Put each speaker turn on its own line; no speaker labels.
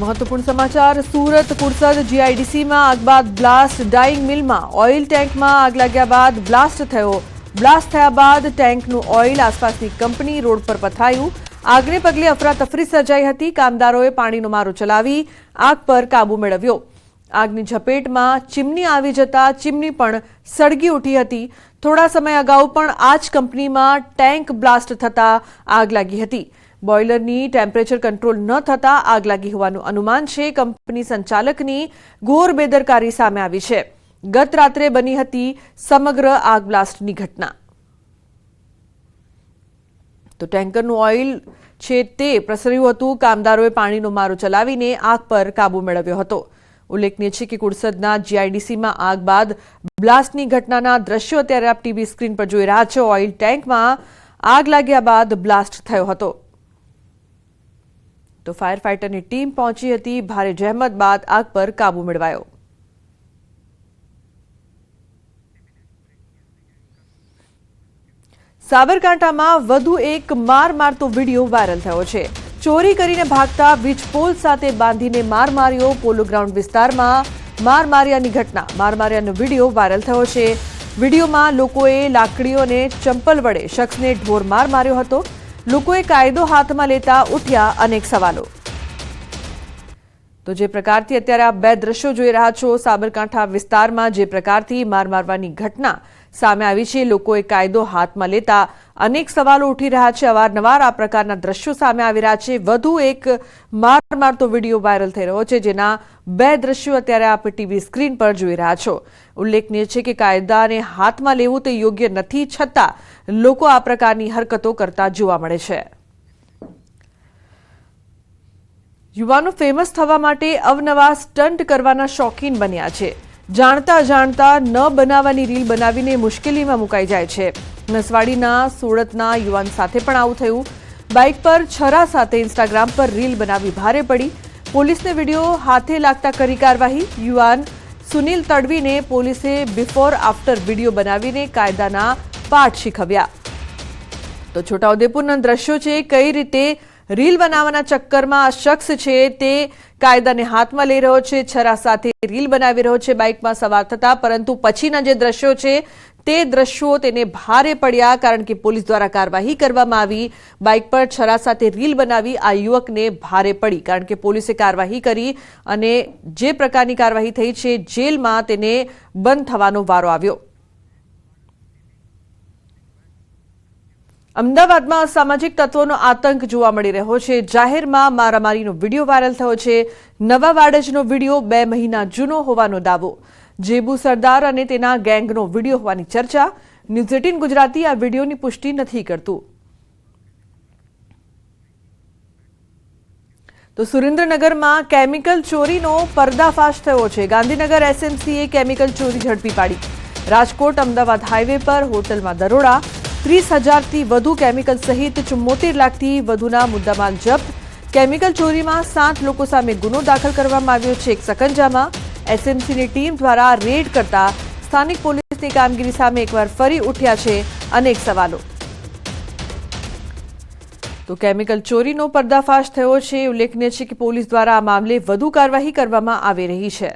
મહત્વપૂર્ણ સમાચાર, સુરત કુરસદ જીઆઈડીસીમાં આગ બાદ બ્લાસ્ટ ડાઇંગ મિલમાં ઓઇલ ટેન્કમાં આગ લાગ્યા બાદ બ્લાસ્ટ થયો. બ્લાસ્ટ થયા બાદ ટેન્કનું ઓઇલ આસપાસની કંપની રોડ પર પથરાયું આગને પગલે અફરાતફરી સર્જાઈ હતી. કામદારોએ પાણીનો મારો ચલાવી આગ પર કાબુ મેળવ્યો. આગની ઝપેટમાં ચીમની આવી જતા ચીમની પણ સળગી ઉઠી હતી. થોડા સમય અગાઉ પણ આ જ કંપનીમાં ટેન્ક બ્લાસ્ટ થતા આગ લાગી હતી. બોઇલરની ટેમ્પરેચર કંટ્રોલ ન થતાં આગ લાગી હોવાનું અનુમાન છે. કંપની સંચાલકની ઘોર બેદરકારી સામે આવી છે. ગત રાત્રે બની હતી સમગ્ર આગ બ્લાસ્ટની ઘટના. તો ટેન્કરનું ઓઇલ છે તે પ્રસર્યું હતું. કામદારોએ પાણીનો મારો ચલાવીને આગ પર કાબુ મેળવ્યો હતો. ઉલ્લેખનીય છે કે કુડસદના જીઆઈડીસીમાં આગ બાદ બ્લાસ્ટની ઘટનાના દ્રશ્યો અત્યારે આપ ટીવી સ્ક્રીન પર જોઈ રહ્યા છો. ઓઇલ ટેન્કમાં આગ લાગ્યા બાદ બ્લાસ્ટ થયો હતો. તો ફાયર ફાઇટરની ટીમ પહોંચી હતી. ભારે જહેમત બાદ આગ પર કાબુ મેળવાયો. સાબરકાંઠામાં વધુ એક માર મારતો વીડિયો વાયરલ થયો છે. ચોરી કરીને ભાગતા વીજપોલ સાથે બાંધીને માર માર્યો પોલો ગ્રાઉન્ડ વિસ્તારમાં માર માર્યાની ઘટના. માર માર્યાનો વીડિયો વાયરલ થયો છે. વિડીયોમાં લોકોએ લાકડીઓ અને ચંપલ વડે શખ્સને ઢોર માર માર્યો હતો. લોકોએ કાયદો હાથમાં લેતા ઉઠ્યા અનેક સવાલો. તો જે પ્રકારથી અત્યારે આ બે દ્રશ્યો જોઈ રહ્યા છો, સાબરકાંઠા વિસ્તારમાં જે પ્રકારથી માર મારવાની ઘટના સામે આવી છે. લોકોએ કાયદો હાથમાં લેતા અનેક સવાલો ઉઠી રહ્યા છે. અવારનવાર આ પ્રકારના દ્રશ્યો સામે આવી રહ્યા છે. વધુ એક માર મારતો વીડિયો વાયરલ થઈ રહ્યો છે, જેના બે દ્રશ્યો અત્યારે આપ ટીવી સ્ક્રીન પર જોઈ રહ્યા છો. ઉલ્લેખનીય છે કે કાયદાને હાથમાં લેવું તે યોગ્ય નથી, છતાં લોકો આ પ્રકારની હરકતો કરતા જોવા મળે છે. યુવાનો ફેમસ થવા માટે અવનવા સ્ટન્ટ કરવાના શોખીન બન્યા છે. જાણતા જાણતા ન બનાવવાની રીલ બનાવીને મુશ્કેલીમાં મુકાઈ જાય છે. નસવાડીના, સુરતના યુવાન સાથે પણ આવું થયું. બાઇક પર છરા સાથે ઇન્સ્ટાગ્રામ પર રીલ બનાવી ભારે પડી. પોલીસને વીડિયો હાથે લાગતા કરી કાર્યવાહી. યુવાન સુનિલ તડવીને પોલીસે બિફોર આફ્ટર વીડિયો બનાવીને કાયદાના પાઠ શીખવ્યા. તો છોટાઉદેપુરના દ્રશ્યો છે, કઈ રીતે રીલ બનાવવાના ચક્કરમાં શખ્સ છે તે કાયદાને હાથમાં લઈ રહ્યો છે, છરા સાથે રીલ બનાવી રહ્યો છે બાઇકમાં સવાર થતા, પરંતુ પછીના જે દ્રશ્યો છે, તે દ્રશ્યો તેને ભારે પડ્યા કારણ કે પોલીસ દ્વારા કાર્યવાહી કરવામાં આવી. બાઇક પર છરા સાથે રીલ બનાવી આ યુવકને ભારે પડી કારણ કે પોલીસે કાર્યવાહી કરી અને જે પ્રકારની કાર્યવાહી થઈ છે, જેલમાં તેને બંધ થવાનો વારો આવ્યો. અમદાવાદમાં સામાજિક તત્વોનો આતંક જોવા મળી રહ્યો છે. જાહેરમાં મારામારીનો વીડિયો વાયરલ થયો છે. નવા વાડજનો વીડિયો બે મહિના જૂનો હોવાનો દાવો. જેબુ સરદાર અને તેના ગેંગનો વીડિયો હોવાની ચર્ચા. ન્યૂઝ એટીન ગુજરાતી આ વિડીયોની પુષ્ટિ નથી કરતું. તો સુરેન્દ્રનગરમાં કેમિકલ ચોરીનો પર્દાફાશ થયો છે. ગાંધીનગર એસએમસીએ કેમિકલ ચોરી ઝડપી પાડી. રાજકોટ અમદાવાદ હાઈવે પર હોટલમાં દરોડા. ત્રીસ હજારથી વધુ કેમિકલ સહિત ચુમ્મોતેર લાખથી વધુના મુદ્દામાલ જપ્ત. કેમિકલ ચોરીમાં સાત લોકો સામે ગુનો દાખલ કરવામાં આવ્યો છે એક સકંજામાં. એસએમસીની ટીમ દ્વારા રેડ કરતા સ્થાનિક પોલીસની કામગીરી સામે એકવાર ફરી ઉઠ્યા છે અનેક સવાલો. તો કેમિકલ ચોરીનો પર્દાફાશ થયો છે. ઉલ્લેખનીય છે કે પોલીસ દ્વારા આ મામલે વધુ કાર્યવાહી કરવામાં આવી રહી છે.